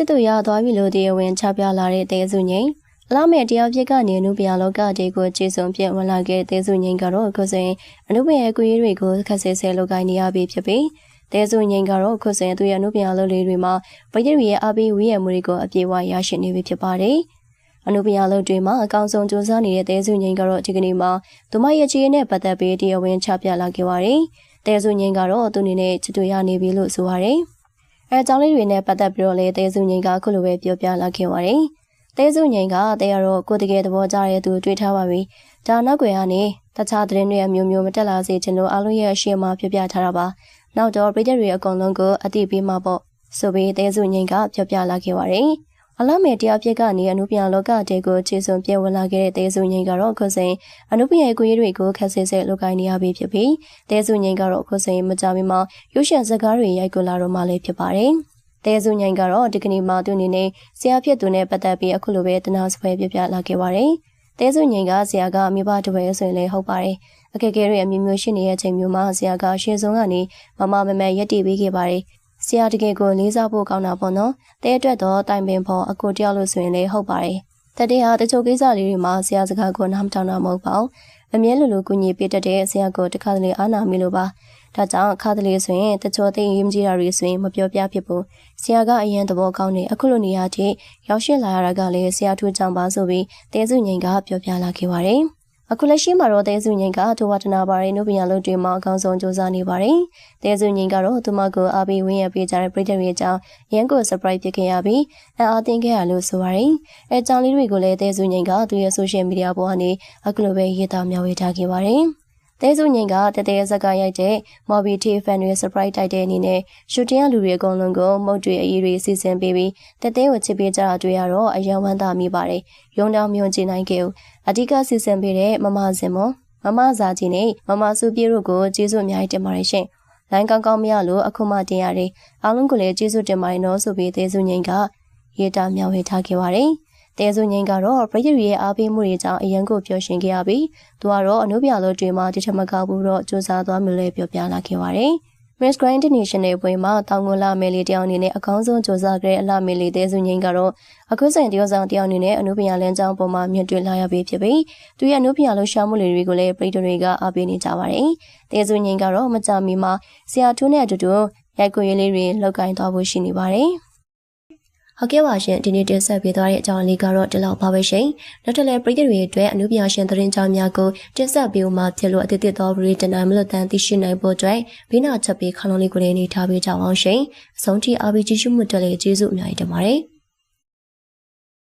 ချစ်သူရသွားပြီလို့တရားဝင်ချပြလာတဲ့တဲစုငိမ့်အလားမဲ့တရားဖြစ်ကနေအနုပညာလောကတေကိုကျေဆုံးပြဝင်လာခဲ့တဲ့တဲစုငိမ့်ကတော့အခုဆိုရင်အနုပညာကွေးတွေကိုခက်ဆဲဆဲလုပ်ကိုင်းနေရပြီဖြစ်ပြီးတဲစုငိမ့်ကတော့အခုဆိုရင်သူရဲ့အနုပညာလုပ်လေးတွေမှာပရိသတ်ရဲ့အပီးဝီးရမှုတွေကိုအပြေအဝရရှိနေပြီဖြစ်ပါတယ်အနုပညာလုပ်တွေမှာအကောင်ဆုံးစူးစမ်းနေတဲ့တဲစုငိမ့်ကတော့ဒီကနေ့မှာသူမရဲ့ခြေနဲ့ပတ်သက်ပြီးတရားဝင်ချပြလာခဲ့ပါတယ်တဲစုငိမ့်ကတော့သူအနေနဲ့ချစ်သူရနေပြီလို့ဆိုပါတယ် အဲအကြောင်းလေးတွေနဲ့ပတ်သက်ပြီးတော့လေတဲစုငိမ့်ကခုလိုပဲပြောပြလာခဲ့ပါတယ်။တဲစုငိမ့်ကတဲရတော့ကိုတကယ်သဘောကျတဲ့သူတွေ့ထားပါပြီ။ဒါနောက်ွယ်ကနေတခြားသတင်းတွေအမျိုးမျိုးမတက်လာစေချင်လို့အားလုံးရဲ့အရှိအမပြောပြထားတာပါ။နောက်တော့ပြည်သူတွေအကုန်လုံးကိုအတိပေးမှာပေါ့။ဆိုပြီးတဲစုငိမ့်ကပြောပြလာခဲ့ပါတယ်။ အလားမဲ့တရားပြစ်ကနေအနုပညာလောကတဲကိုခြေစွန်ပြဲဝင်လာခဲ့တဲ့တဲစုငိမ့်ကတော့ခုစဉ်အနုပညာကိုရေးတွေကိုခက်ဆဲဆဲလုပ်ကိုင်းနေရပြီဖြစ်ပြီးတဲစုငိမ့်ကတော့ခုစဉ်မကြမီမှာရုပ်ရှင်ဇာတ်ကားတွေရိုက်ကူလာတော့မှလည်းဖြစ်ပါတယ်။တဲစုညိုင်ကတော့ဒီကနေ့မှသူအနေနဲ့ဆရာဖြစ်သူနဲ့ပတ်သက်ပြီးအခုလိုပဲတနာစပွဲပြပြလာခဲ့ပါတယ်။တဲစုညိုင်ကဆရာကမိဘတပည့်ဆိုရင်လည်းဟုတ်ပါတယ်။အခက်အခဲတွေအမျိုးမျိုးရှိနေတဲ့အချိန်မျိုးမှာဆရာကရှင်းဆုံးကနေမမမမရက်တည်ပေးခဲ့ပါတယ်။ ဆရာတကယ်ကိုလေးစားဖို့ကောင်းတာပေါ့နော်။တဲအတွက်တော့တိုင်ပင်ဖို့အကိုတယောက်လို့ဆိုရင်လည်းဟုတ်ပါတယ်။တတဲ့ဟာတချို့ကိစ္စလေးတွေမှာဆရာစကားကိုနားမထောင်တာမဟုတ်ပါဘူး။အမြဲလိုလိုကူညီပေးတတ်တဲ့ဆရာကိုတခါတလေအားနာမိလို့ပါ။ဒါကြောင့်အခါတလေဆိုရင်တချို့သိရင်ကြီးတာတွေဆိုရင်မပြောပြဖြစ်ဘူးဆရာကအရင်သဘောကောင်းနေအခုလိုနေရာထိရောက်ရှိလာရတာကလည်းဆရာထူးကြောင့်ပါဆိုပြီးတဲစုငိန်ကပြောပြလာခဲ့ပါတယ် အခုလက်ရှိမှာတော့တဲစုငိန်ကဒုဝတနာပါရင်နုပညာလုပ်တွေမှာအကောင်းဆုံးစူးစမ်းနေပါတယ်။တဲစုငိန်ကတော့သူမကိုအားပေးဝင်းရပေးကြတဲ့ပြည်သူတွေအကြောင်းရန်ကို surprise ဖြစ်ခဲ့ရပြီးအအားသိခဲ့ရလို့ဆိုပါတယ်။အဲအကြောင်းလေးတွေကိုလည်းတဲစုငိန်ကသူရဲ့ social media ပေါ်ကနေအခုလိုပဲရေးသားမျှဝေထားခဲ့ပါတယ်။ တဲစုငင်ကတတဲဇက်ကရိုက်တဲ့ Mobi T fan တွေ surprise တိုက်တဲ့အနေနဲ့ရှူတင်ရလူတွေအကုန်လုံးကိုမုတ်တွေအရေးတွေစီစဉ်ပေးပြီးတတဲကိုချစ်ပေးကြတာတွေ့ရတော့အယံဝမ်းသာမိပါတယ်။ရုံတောင်မြုံကျင်နိုင်ခဲ့ဦးအဓိကစီစဉ်ပေးတဲ့မမစင်မမမစာကြီးနဲ့မမစုပြေတို့ကိုကျေးဇူးအများကြီးတင်ပါတယ်ရှင်။လိုင်းကောင်းကောင်းမရလို့အခုမှတင်ရတယ်။အားလုံးကိုလည်းကျေးဇူးတင်ပါတယ်နော်ဆိုပြီးတဲစုငင်ကရေးတာမျှဝေထားခဲ့ပါတယ်။ တဲစုငင်းကတော့ပရိသတ်ရဲ့အားပေးမှုတွေကြောင့်အရန်ကိုပျော်ရွှင်ခဲ့ရပြီးသူကတော့အနုပြလို့တွေမှာဒီထက်မကဘူးတော့စူးစမ်းသွားမျိုးလေးပြောပြလာခဲ့ပါတယ်။ Miss Grand International ပွဲမှာတောင်ငွလာမယ်လေးတယောက်အနေနဲ့အကောင်းဆုံးစူးစမ်းခဲ့တဲ့အလှမယ်လေးတဲစုငင်းကတော့အခုစဉ်တယောက်ဆောင်တယောက်အနေနဲ့အနုပညာလမ်းကြောင်းပေါ်မှာမြင့်တွေ့လာရပြီဖြစ်ပြီးသူရဲ့အနုပညာလှူရှာမှုတွေကိုလည်းပရိသတ်တွေကအားပေးနေကြပါတယ်။တဲစုငင်းကတော့မကြမီမှာဆရာထူးနဲ့အတူတူရိုက်ကွေရေးလေးတွေလောက်ကိုင်းသွားဖို့ရှိနေပါတယ်။ ဟုတ်ကဲ့ပါရှင်ဒီနေ့တင်ဆက်ပေးသွားတဲ့အကြောင်းလေးကတော့ဒီလောက်ပါပဲရှင်နောက်ထပ်လည်းပရိသတ်တွေအတွက်အနုပညာရှင်သတင်းကြောင်းများကိုတင်ဆက်ပေးဦးမှာဖြစ်လို့အသစ်သစ်သောဗရီတနာမလို့တန်သိရှိနိုင်ဖို့အတွက်ဘိနာချက်ပေးခလုံးလေးကိုလည်းနေထားပေးကြအောင်ရှင်အဆုံးထိအားပေးကြည့်ရှုမှုတက်လေကျေးဇူးအများကြီးတင်ပါတယ်